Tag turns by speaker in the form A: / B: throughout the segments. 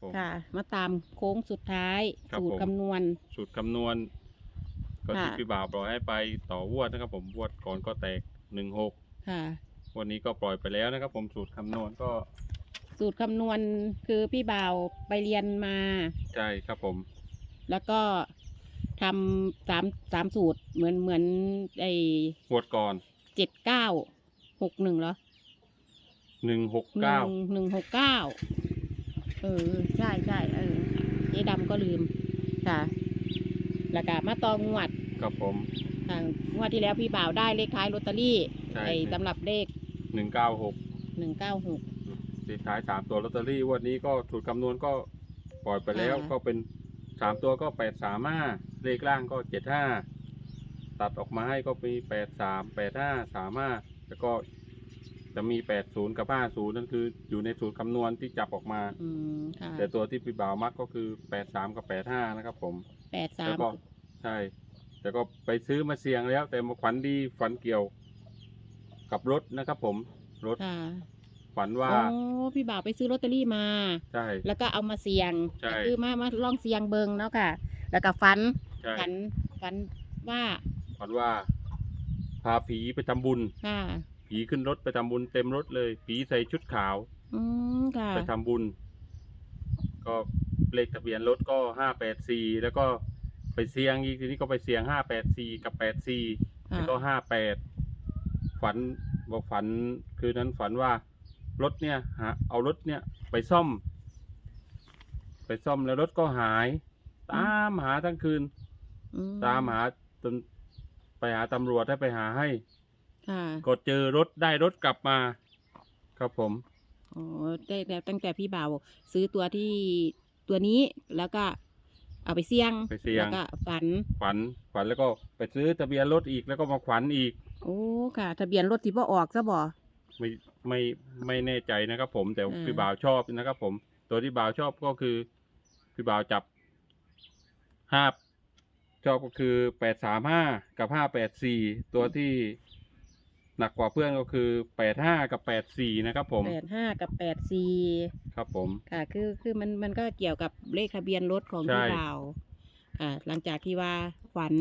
A: ผม
B: ค่ะ มาตามโค้งสุดท้าย
A: ครับ
B: สูตร
A: ผม
B: คำนวณ
A: สูตรคำนวณ ก็ที่
B: ค่ะ
A: พี่บ่าวปล่อยให้ไปต่อวดนะครับ ผมวดก่อนก็แตกหนึ่งหก
B: ค่ะ
A: วันนี้ก็ปล่อยไปแล้วนะครับ ผมสูตรคำนวณก็
B: สูตรคำนวณคือพี่บ่าวไปเรียนมา
A: ใช่ครับผม
B: แล้วก็ทำสามสามสูตรเหมือนเหมือนไอ้
A: วดก่อน
B: เจ็ดเก้าหกหนึ่งเหรอ
A: หนึ่งหก
B: ห
A: เก้า
B: นึ่งหนึ่งหกเก้า เออใช่ใช่เออเจ๊ดำก็ลืมค่ะ แล้วก็มาตองงวด
A: ครับผม
B: ทางงวดที่แล้วพี่บ่าวได้เลขท้ายลอตเตอรี่
A: ใช่
B: ไอ้สำหรับเลข
A: หนึ่งเก้าหก
B: หนึ่งเก้าหก
A: เลขท้ายสามตัวลอตเตอรี่วันนี้ก็สูตรคำนวณก็ปล่อยไปแล้ว
B: ค่ะ
A: ก็เป็นสามตัวก็แปดสามห้าเลขล่างก็เจ็ดห้าตัดออกมาให้ก็มีแปดสามแปดห้าสามห้าแล้วก็ จะมีแปดศูนย์กับห้าศูนย์นั่นคืออยู่ในสูตรคำนวณที่จับออกมา
B: อืมค่ะ
A: แต่ตัวที่พี่บ่าวมักก็คือแปดสามกับแปดห้านะครับ ผม
B: แปดสา
A: แล้
B: ม
A: วก็ใช่ แต่ก็ไปซื้อมาเสี่ยงแล้ว แต่มาฝันดีฝันเกี่ยว กับรถนะครับ ผมรถ
B: ค่ะ
A: ฝันว่า
B: โอ้พี่บ่าวไปซื้อลอตเตอรี่มา
A: ใช่
B: แล้วก็เอามาเสี่ยง
A: ใช่
B: ก็คือมามาลองเสี่ยงเบิงเนาะค่ะ แล้วก็ฟัน
A: ใช่
B: ฝันฝันว่า
A: ฝันว่า พาผีไปทำบุญ
B: ค่ะ
A: ผีขึ้นรถไปทำบุญเต็มรถเลย ผีใส่ชุดขาว
B: อืมค่ะ
A: ไปทำบุญ ก็เลขทะเบียนรถก็ห้าแปดสี่แล้วก็ไปเสียงอีกทีนี้ก็ไปเสียงห้าแปดสี่กับแปดสี่
B: ค่ะ
A: แล้วก็ห้าแปดฝันบอกฝันคืนนั้นฝันว่ารถเนี่ยหาเอารถเนี่ยไปซ่อม ไปซ่อมแล้วรถก็หาย ตามหาทั้งคืน
B: อื
A: ตามหาจนไปหาตำรวจให้ไปหาให้
B: ค่ะ
A: ก็เจอรถได้รถกลับมา ครับผม
B: โอ้ได้แต่ตั้งแต่พี่บ่าวซื้อตัวที่ตัวนี้แล้วก็เอาไปเสี่ยง
A: ไปเสี่ยง
B: แล้วก็ฝัน
A: ฝันฝันแล้วก็ไปซื้อทะเบียนรถอีกแล้วก็มาฝันอีก
B: โอ้ค่ะ ทะเบียนรถที่พ่อออกซะบ่
A: ไม่ไม่ไม่แน่ใจนะครับผมแต่
B: อืม
A: พี่บ่าวชอบนะครับผม ตัวที่บ่าวชอบก็คือ พี่บ่าวจับห้าชอบก็คือแปดสามห้ากับห้าแปดสี่ตัวที่ หนักกว่าเพื่อนก็คือแปดห้ากับแปดสี่นะครับผม
B: แปดห้ากับแปดสี่
A: ครับผม
B: ค่ะคือคือมันมันก็เกี่ยวกับเลขทะเบียนรถของ
A: ใช่
B: พี่บ่าวค่ะ หลังจากที่ว่าฝัน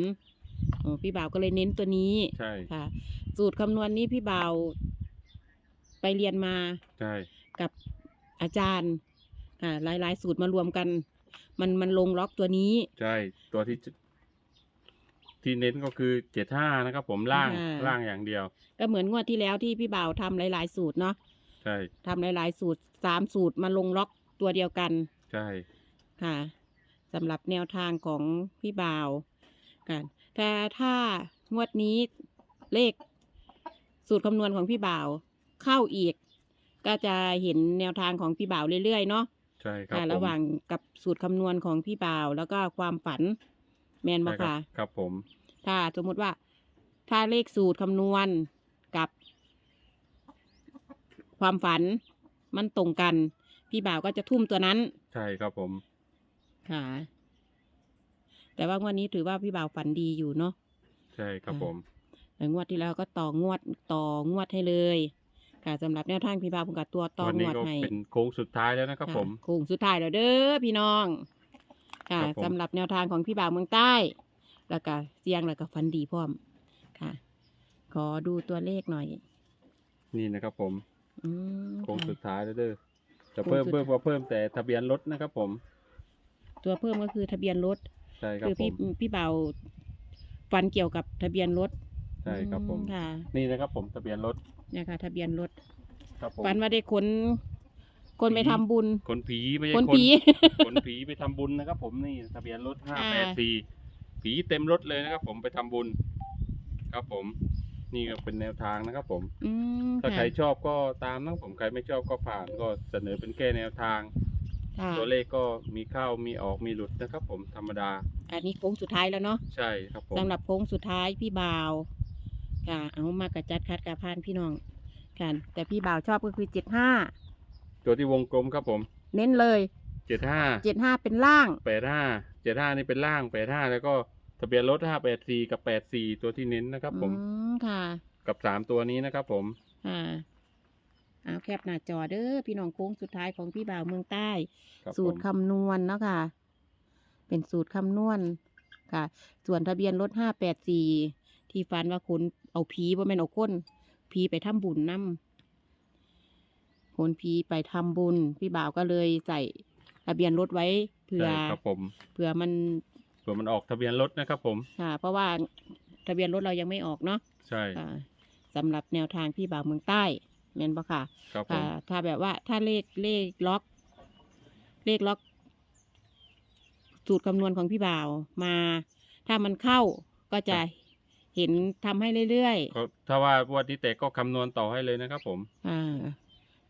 B: โอ้พี่บ่าวก็เลยเน้นตัวนี้
A: ใช่
B: ค่ะ สูตรคำนวณนี้พี่บ่าวไปเรียนมา
A: ใช่
B: กับอาจารย์ค่ะหลายๆ สูตรมารวมกัน มันมันลงล็อกตัวนี้
A: ใช่ ตัวที่จะ ที่เน้นก็คือเจ็ดห้านะครับ ผมล่าง
B: อ่า
A: ล่างอย่างเดียว
B: ก็เหมือนงวดที่แล้วที่พี่บ่าวทำหลาย ๆ สูตรเนาะ
A: ใช่
B: ทำหลาย ๆ สูตรสามสูตรมาลงล็อกตัวเดียวกัน
A: ใช่
B: ค่ะสำหรับแนวทางของพี่บ่าวกันแต่ถ้างวดนี้เลขสูตรคำนวณของพี่บ่าวเข้าอีก ก็จะเห็นแนวทางของพี่บ่าวเรื่อยๆเนาะ
A: ใช่ครับ
B: ค่ะ
A: ผม
B: ระหว่างกับสูตรคำนวณของพี่บ่าว แล้วก็ความฝัน แมนบ่
A: ใช่ครับ
B: ค่ะ
A: ครับผม
B: ถ้าสมมุติว่า ถ้าเลขสูตรคำนวณกับ ความฝันมันตรงกัน พี่บ่าวก็จะทุ่มตัวนั้น
A: ใช่ครับผม
B: ค่ะ แต่ว่างวดนี้ถือว่าพี่บ่าวฝันดีอยู่เนาะ
A: ใช่ครับ
B: ค่ะ
A: ผม
B: แต่งวดที่แล้วก็ต่องวดต่องวดให้เลยค่ะสำหรับแนวทางพี่บ่าวผมกับตัวต่อ
A: วัน
B: ง
A: นี้
B: วด
A: ก็
B: ให้
A: เป็นโค้งสุดท้ายแล้วนะครับ
B: ค่ะ
A: ผม
B: โค้งสุดท้ายแล้วเด้อพี่น้อง ค่ะ
A: ครับผม
B: สำหรับแนวทางของพี่บ่าวเมืองใต้ แล้วก็เสียงแล้วก็ฟันดีพร้อมค่ะ ขอดูตัวเลขหน่อย
A: นี่นะครับผม
B: อืม
A: โค้ง
B: ค่ะ
A: สุดท้ายแล้วเด้อจะ
B: โค้ง
A: เพิ่ม
B: สุด
A: เพิ่มก็เพิ่มแต่ทะเบียนรถนะครับผม
B: ตัวเพิ่มก็คือทะเบียนรถ
A: ใช่ครับ
B: คือ
A: ผ
B: พี่
A: ม
B: พี่บ่าวฟันเกี่ยวกับทะเบียนรถ
A: ใช่ครับผม
B: อืค่ะ
A: นี่นะครับผมทะเบียนรถ
B: เนี่ยค่ะ ทะเบียนรถ
A: ครับผม
B: ฝันว่าได้ขน คนไป
A: ผี
B: ทำบุญ
A: คนผีไม่ใช่
B: คน
A: คน
B: ผี
A: คนผีไปทำบุญนะครับ ผมนี่ทะเบียนรถห้า
B: อ่า
A: แปดสี่ผีเต็มรถเลยนะครับ ผมไปทำบุญ ครับผม นี่ก็เป็นแนวทางนะครับ ผม
B: อืม
A: ถ้า
B: ค่ะ
A: ใครชอบก็ตามนะครับผมใครไม่ชอบก็ผ่านก็เสนอเป็นแค่แนวทาง
B: ค่ะ
A: ตัวเลขก็มีเข้ามีออกมีหลุดนะครับ ผมธรรมดา
B: อันนี้โค้งสุดท้ายแล้วเนาะ
A: ใช่ครับผม
B: สำหรับโค้งสุดท้ายพี่บ่าวค่ะเอามากระจัดคัดกระพานพี่น้องค่ะแต่พี่บ่าวชอบก็คือเจ็ดห้า
A: ตัวที่วงกลมครับผม
B: เน้นเลย
A: เจ็ดห้า
B: เจ็ดห้าเป็นล่าง
A: แปดห้าเจ็ดห้านี่เป็นล่างแปดห้าแล้วก็ทะเบียนรถห้าแปดสี่กับแปดสี่ตัวที่เน้นนะครับ ผม
B: อืมค่ะ
A: กับสามตัวนี้นะครับ ผม
B: ค่ะเอาแคปหน้าจอเด้อพี่น้องโค้งสุดท้ายของพี่บ่าวเมืองใต้
A: ครับ
B: สูตร
A: ผม
B: คำนวณเนาะค่ะ เป็นสูตรคำนวณค่ะ ส่วนทะเบียนรถห้าแปดสี่ที่ฟันว่าคนเอาผีว่าแม่นเอาคนผีไปทำบุญนำค นผีไปทำบุญ พี่บ่าวก็เลยใส่ทะเบียนรถไว้เผื่อ
A: ใช่ครับผม
B: เผื่อมัน
A: เผื่อมันออกทะเบียนรถนะครับ ผม
B: ค่ะ เพราะว่าทะเบียนรถเรายังไม่ออกเนาะ
A: ใช่
B: ค่ะสำหรับแนวทางพี่บ่าวเมืองใต้แม่นปะค่ะ
A: ครับผ
B: ค่ะ
A: ม
B: ถ้าแบบว่าถ้าเลขเลขล็อก เลขล็อกสูตรคำนวณของพี่บ่าวมา ถ้ามันเข้าก็จะเห็นทำให้เรื่อย
A: ก็ถ้าว่าวันนี้แต่ก็คำนวณต่อให้เลยนะครับผม
B: ๆอ่า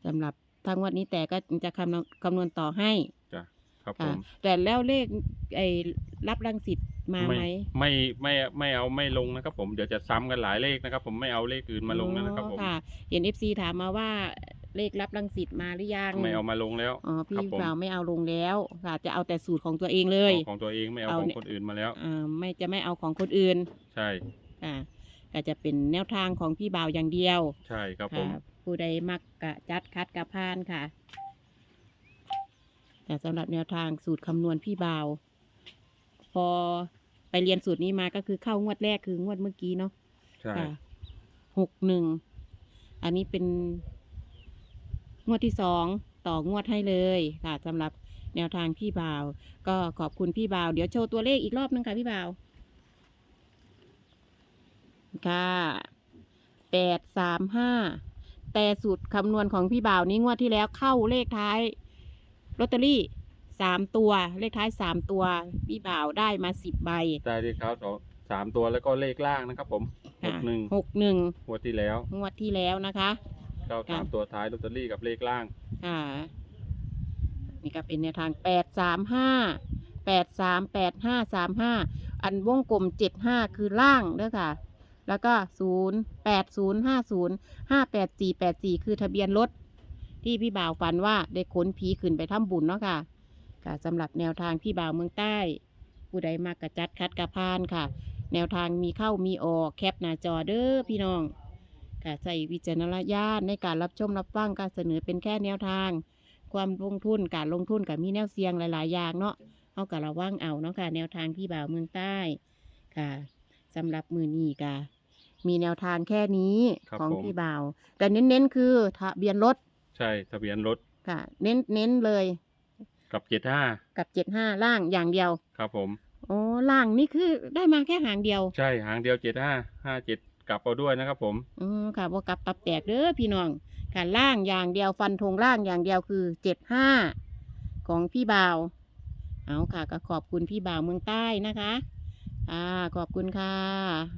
B: สำหรับทางวันนี้แต่ก็จะคำนวณคำนวณต่อให้
A: จ้ะครับผ
B: ค่ะ
A: ม
B: แต่แล้วเลขไอ้รับรังสิตมาไหม
A: ไม่ไม่ไม่เอาไม่ลงนะครับ ผมเดี๋ยวจะซ้ำกันหลายเลขนะครับ ผมไม่เอาเลขอื่นมาลงแล้วนะครับ ผม
B: อ๋อค่ะเห็นเอฟซีถามมาว่าเลขรับรังสิตมาหรือยัง
A: ไม่เอามาลงแล้ว
B: อ๋อพี่
A: ครับผม
B: บ่าวไม่เอาลงแล้วค่ะจะเอาแต่สูตรของตัวเองเลย
A: ของของตัวเองไม่เอา
B: เอา
A: ของ
B: เนี่ย
A: คนอื่นมาแล้ว
B: อ่าไม่จะไม่เอาของคนอื่น
A: ใช่
B: อ่าก็จะเป็นแนวทางของพี่บ่าวอย่างเดียว
A: ใช่ครับผม
B: ค่ะ ผู้ใดมักกะจัดคัดกะพานค่ะ แต่สำหรับแนวทางสูตรคำนวณพี่บ่าว พอไปเรียนสูตรนี้มาก็คือเข้างวดแรกคืองวดเมื่อกี้เนาะ
A: ใช่
B: ค่ะหกหนึ่ง อันนี้เป็นงวดที่สองต่องวดให้เลยค่ะสำหรับแนวทางพี่บ่าว ก็ขอบคุณพี่บ่าว เดี๋ยวโชว์ตัวเลขอีกรอบนึงค่ะพี่บ่าว ค่ะแปดสามห้า แต่สูตรคำนวณของพี่บ่าวนี้งวดที่แล้วเข้าเลขท้ายลอตเตอรี่สามตัว เลขท้ายสามตัว พี่บ่าวได้มาสิบใบ
A: ได้เลขเขาสองสามตัวแล้วก็เลขล่างนะครับ ผมห
B: ค่ะ
A: กหนึ่ง
B: หกหนึ่ง
A: งวดที่แล้ว
B: งวดที่แล้วนะคะ
A: เข้า
B: ค่ะ
A: สามตัวท้ายลอตเตอรี่กับเลขล่าง
B: ค่ะนี่ก็เป็นแนวทางแปดสามห้าแปดสามแปดห้าสามห้าอันวงกลมเจ็ดห้าคือล่างเด้อค่ะ แล้วก็ศูนย์แปดศูนย์ห้าศูนย์ห้าแปดสี่แปดสี่คือทะเบียนรถ ที่พี่บ่าวฝันว่าได้ขนผีขึ้นไปทำบุญเนาะค่ะค่ะสำหรับแนวทางพี่บ่าวเมืองใต้ ผู้ใดมากกระจัดคัดกระพานค่ะ แนวทางมีเข้ามีออกแคปหน้าจอเด้อพี่น้องค่ะใส่วิจารณญาณในการรับชมรับฟังการเสนอเป็นแค่แนวทาง ความลงทุนการลงทุนกับมีแนวเสี่ยงหลาย ๆ อย่างเนาะเอากับระวังเอาเนาะค่ะ แนวทางพี่บ่าวเมืองใต้ค่ะสำหรับมือนี้ค่ะ มีแนวทางแค่นี้
A: ครับ
B: ของ
A: ผม
B: พี่บ่าว แต่เน้นๆคือทะเบียนรถ
A: ใช่ทะเบียนรถ
B: ค่ะ เน้นเน้นเลย
A: กับเจ็ดห้า
B: กับเจ็ดห้าล่างอย่างเดียว
A: ครับผม
B: โอ้ล่างนี่คือได้มาแค่หางเดียว
A: ใช่หางเดียวเจ็ดห้าห้าเจ็ดกลับเอาด้วยนะครับผม
B: อืมค่ะว่ากลับตับแตกเด้อพี่น้องค่ะล่างอย่างเดียวฟันธงล่างอย่างเดียวคือเจ็ดห้าของพี่บ่าวเอาค่ะก็ขอบคุณพี่บ่าวเมืองใต้นะคะอ่าขอบคุณค่ะ